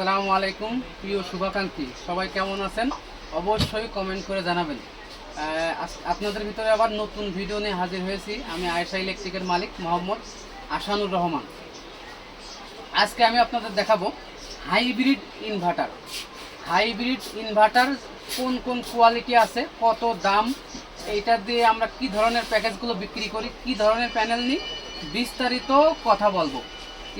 আসসালামু আলাইকুম, প্রিয় শুভাকাঙ্ক্ষী। সবাই কেমন আছেন? অবশ্যই কমেন্ট করে জানাবেন। আপনাদের ভিতরে আবার নতুন ভিডিও নিয়ে হাজির হয়েছি। আমি আয়েশা ইলেকট্রিকের মালিক, মোহাম্মদ আসানুর রহমান। আজকে আমি আপনাদের দেখাবো হাইব্রিড ইনভার্টার হাইব্রিড ইনভার্টার কোন কোন কোয়ালিটি আছে, কত দাম, এইটা দিয়ে আমরা কি ধরনের প্যাকেজগুলো বিক্রি করি, কি ধরনের প্যানেল নিই, বিস্তারিত কথা বলব।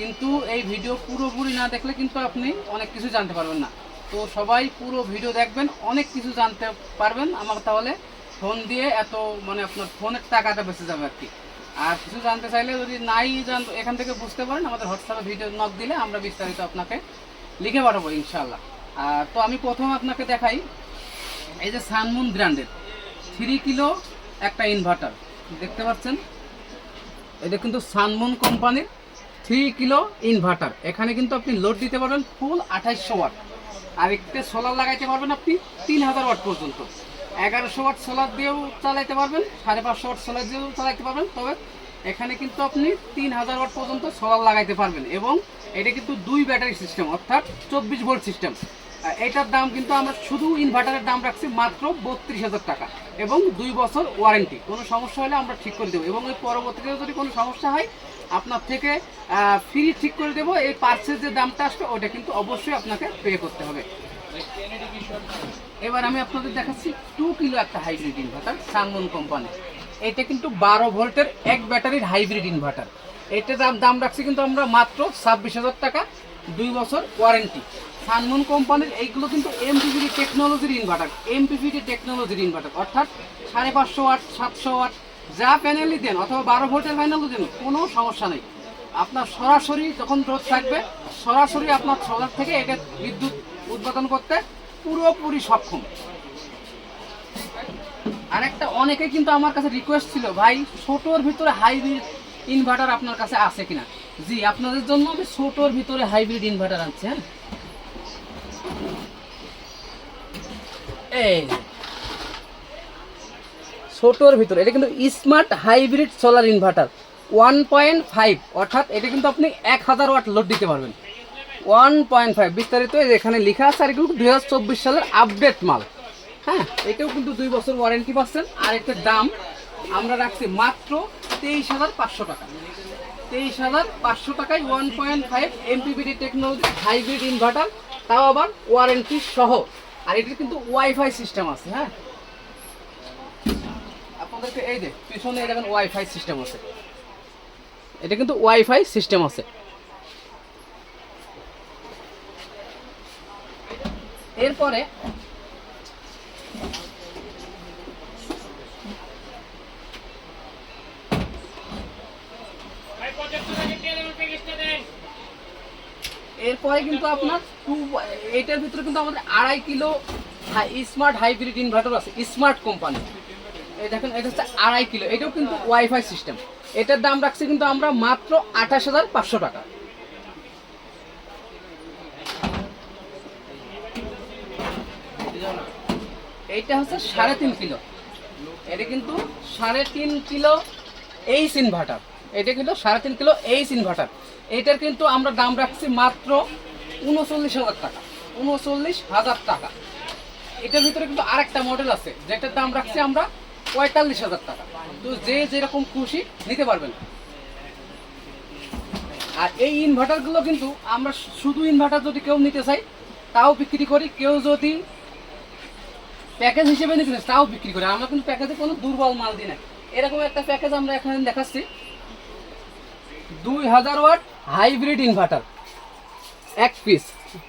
কিন্তু এই ভিডিও পুরোপুরি না দেখলে কিন্তু আপনি অনেক কিছু জানতে পারবেন না। তো সবাই পুরো ভিডিও দেখবেন, অনেক কিছু জানতে পারবেন। আমার তাহলে ফোন দিয়ে এত মানে আপনার ফোনের টাকাটা বেঁচে যাবে আর কি। আর কিছু জানতে চাইলে যদি নাই জান এখান থেকে বুঝতে পারেন, আমাদের হোয়াটসঅ্যাপে ভিডিও নক দিলে আমরা বিস্তারিত আপনাকে লিখে পাঠাবো ইনশাল্লাহ আর তো আমি প্রথম আপনাকে দেখাই, এই যে সানমুন ব্র্যান্ডের থ্রি কিলো একটা ইনভার্টার দেখতে পাচ্ছেন? এটা কিন্তু সানমুন কোম্পানির থ্রি কিলো ইনভার্টার এখানে কিন্তু আপনি লোড দিতে পারবেন ফুল আঠাইশশো ওয়াট আর একটা সোলার লাগাইতে পারবেন আপনি তিন হাজার ওয়াট পর্যন্ত। এগারোশো ওয়াট সোলার দিয়েও চালাইতে পারবেন, সাড়ে পাঁচশো ওয়াট সোলার দিয়েও চালাইতে পারবেন। তবে এখানে কিন্তু আপনি তিন হাজার ওয়াট পর্যন্ত সোলার লাগাইতে পারবেন এবং এটা কিন্তু দুই ব্যাটারি সিস্টেম অর্থাৎ চব্বিশ ভোল্ট সিস্টেম এটার দাম কিন্তু আমরা শুধু ইনভার্টারের দাম রাখছি মাত্র বত্রিশ হাজার টাকা। এবং দুই বছর ওয়ারেন্টি কোনো সমস্যা হলে আমরা ঠিক করে দেবো। এবং এর পরবর্তীতে যদি কোনো সমস্যা হয়, আপনার থেকে ফ্রি ঠিক করে দেবো। এই পার্সের যে দামটা আসবে, ওটা কিন্তু অবশ্যই আপনাকে পে করতে হবে। এবার আমি আপনাদের দেখাচ্ছি টু কিলো একটা হাইব্রিড ইনভার্টার সানমন কোম্পানি এটা কিন্তু বারো ভোল্টের এক ব্যাটারির হাইব্রিড ইনভার্টার এটার দাম দাম রাখছি কিন্তু আমরা মাত্র ছাব্বিশ হাজার টাকা। দুই বছর ওয়ারেন্টি সানমুন কোম্পানির এইগুলো কিন্তু এমপিভিডি টেকনোলজির ইনভার্টার এমপিভিডি টেকনোলজির ইনভার্টার অর্থাৎ সাড়ে পাঁচশো ওয়াট, সাতশো ওয়াট, যা প্যানেলই দেন অথবা বারো ভোল্টের প্যানেলও দেন, কোনো সমস্যা নেই। আপনার সরাসরি যখন রোদ থাকবে, সরাসরি আপনার সোলার থেকে এটা বিদ্যুৎ উৎপাদন করতে পুরোপুরি সক্ষম। আরেকটা, অনেকে কিন্তু আমার কাছে রিকোয়েস্ট ছিল, ভাই, ছোটোর ভিতরে হাইব্রিড ইনভার্টার আপনার কাছে আছে কিনা? জি, আপনাদের জন্য আমি ছোটোর ভিতরে হাইব্রিড ইনভার্টার আনছি হ্যাঁ? এই। ছোটোর ভিতরে, এটা কিন্তু smart hybrid solar inverter one point five অর্থাৎ এটা কিন্তু আপনি এক হাজার ওয়াট লোড দিতে পারবেন। ওয়ান পয়েন্ট ফাইভ বিস্তারিত এখানে লেখা আছে, আর এগুলো দুই চব্বিশ সালের আপডেট মাল। হ্যাঁ এটাও কিন্তু দুই বছর ওয়ারেন্টি পাচ্ছেন, আর এটার দাম আমরা রাখছি মাত্র তেইশ হাজার পাঁচশো টাকা। তেইশ হাজার পাঁচশো টাকায় one point five MPPT technology hybrid inverter, তাও আবার ওয়ারেন্টি সহ। আর এটার কিন্তু ওয়াইফাই সিস্টেম আছে হ্যাঁ? আপনাদেরকে এই যে, পিছনে দেখেন ওয়াইফাই সিস্টেম আছে। এটা কিন্তু ওয়াইফাই সিস্টেম আছে। এরপরে এরপরে কিন্তু আপনার টু এটার ভিতরে কিন্তু আমাদের আড়াই কিলো স্মার্ট হাইব্রিড ইনভার্টার আছে স্মার্ট কোম্পানি এই দেখেন, এটা হচ্ছে আড়াই কিলো, এটাও কিন্তু ওয়াইফাই সিস্টেম এটার দাম রাখছি কিন্তু আমরা মাত্র আঠাশ হাজার পাঁচশো টাকা। এইটা হচ্ছে সাড়ে তিন কিলো। এটা কিন্তু সাড়ে তিন কিলো এইচ ইনভার্টার এটা কিন্তু সাড়ে তিন কিলো এইচ ইনভার্টার এইটার কিন্তু আমরা দাম রাখছি মাত্র উনচল্লিশ হাজার টাকা। উনচল্লিশ হাজার টাকা। এটার ভিতরে কিন্তু আরেকটা মডেল আছে, যেটার দাম রাখছি আমরা পঁয়তাল্লিশ হাজার টাকা। তো যে যেরকম খুশি নিতে পারবেন। আর এই ইনভার্টারগুলো কিন্তু আমরা শুধু ইনভার্টার যদি কেউ নিতে চাই তাও বিক্রি করি। কেউ যদি প্যাকেজ হিসেবে নিতে চাই তাও বিক্রি করি। আমরা কিন্তু প্যাকেজে কোনো দুর্বল মাল দিই না। এরকম একটা প্যাকেজ আমরা এখানে দেখাচ্ছি। দুই হাজার ওয়াট হাইব্রিড ইনভার্টার। এক পিস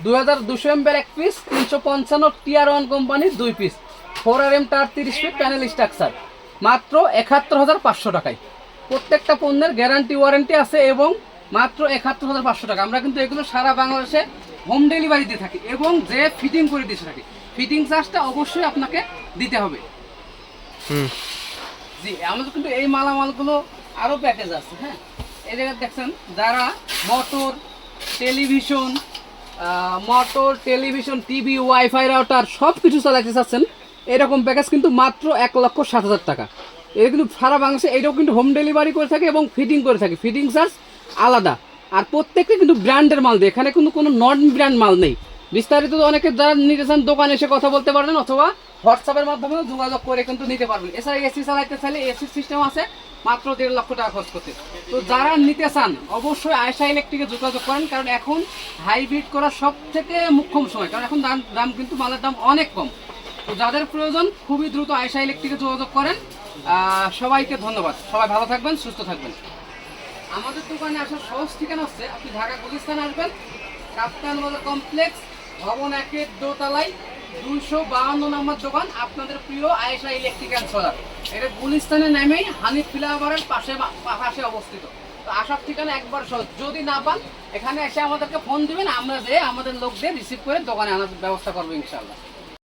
দুই হাজার দুশো এমপের এক পিস তিনশো পঞ্চান্ন টিআর ওয়ান কোম্পানির দুই পিস ফোর আর এম তার তিরিশ ফিট প্যানেল স্ট্রাকচার মাত্র একাত্তর হাজার পাঁচশো টাকায়। প্রত্যেকটা পণ্যের গ্যারান্টি ওয়ারেন্টি আছে এবং মাত্র একাত্তর হাজার পাঁচশো টাকা। আমরা কিন্তু এগুলো সারা বাংলাদেশে হোম ডেলিভারি দিয়ে থাকি এবং যে ফিটিং করে দিতে থাকি ফিটিং চার্জটা অবশ্যই আপনাকে দিতে হবে। জি আমাদের কিন্তু এই মালামালগুলো আরও প্যাকেজ আছে হ্যাঁ? জায়গায় দেখছেন, যারা motor, television motor, television, TV, wifi router সব কিছু চালাতে চাচ্ছেন, এরকম প্যাকেজ কিন্তু মাত্র এক লক্ষ সাত হাজার টাকা। এটা কিন্তু সারা বাংলাদেশে এটাও কিন্তু হোম ডেলিভারি করে থাকে এবং ফিটিং করে থাকে। ফিটিং চার্জ আলাদা। আর প্রত্যেকটা কিন্তু ব্র্যান্ডের মাল দেয়, এখানে কিন্তু কোনো নন ব্র্যান্ড মাল নেই। বিস্তারিত অনেকে যারা নিতে চান, দোকানে এসে কথা বলতে পারবেন অথবা হোয়াটসঅ্যাপের মাধ্যমে যোগাযোগ করে কিন্তু নিতে পারবেন। এছাড়া এসি চালাইতে চাইলে এসি সিস্টেম আছে, মাত্র দেড় লক্ষ টাকা খরচ করতে। তো যারা নিতে চান, অবশ্যই আয়সা ইলেকট্রিকে যোগাযোগ করেন, কারণ এখন হাইব্রিড করা সব থেকে মুখ্যম সময়, কারণ এখন দাম দাম কিন্তু মালের দাম অনেক কম। তো যাদের প্রয়োজন, খুবই দ্রুত আয়সা ইলেকট্রিকে যোগাযোগ করেন। সবাইকে ধন্যবাদ। সবাই ভালো থাকবেন, সুস্থ থাকবেন। আমাদের দোকানে আসার সহজ ঠিকানা হচ্ছে, আপনি ঢাকা গুলিস্তান আসবেন, কাপ্তান কমপ্লেক্স, ভবন একের দোতলায় দোকান আপনাদের প্রিয় আয়েশা এটা পাশে অবস্থিত। তো আসার ঠিকানা একবার যদি না পান, এখানে এসে আমাদেরকে ফোন দিবেন, আমরা যে আমাদের লোক দিয়ে রিসিভ করে দোকানে আনার ব্যবস্থা করব ইনশাল্লাহ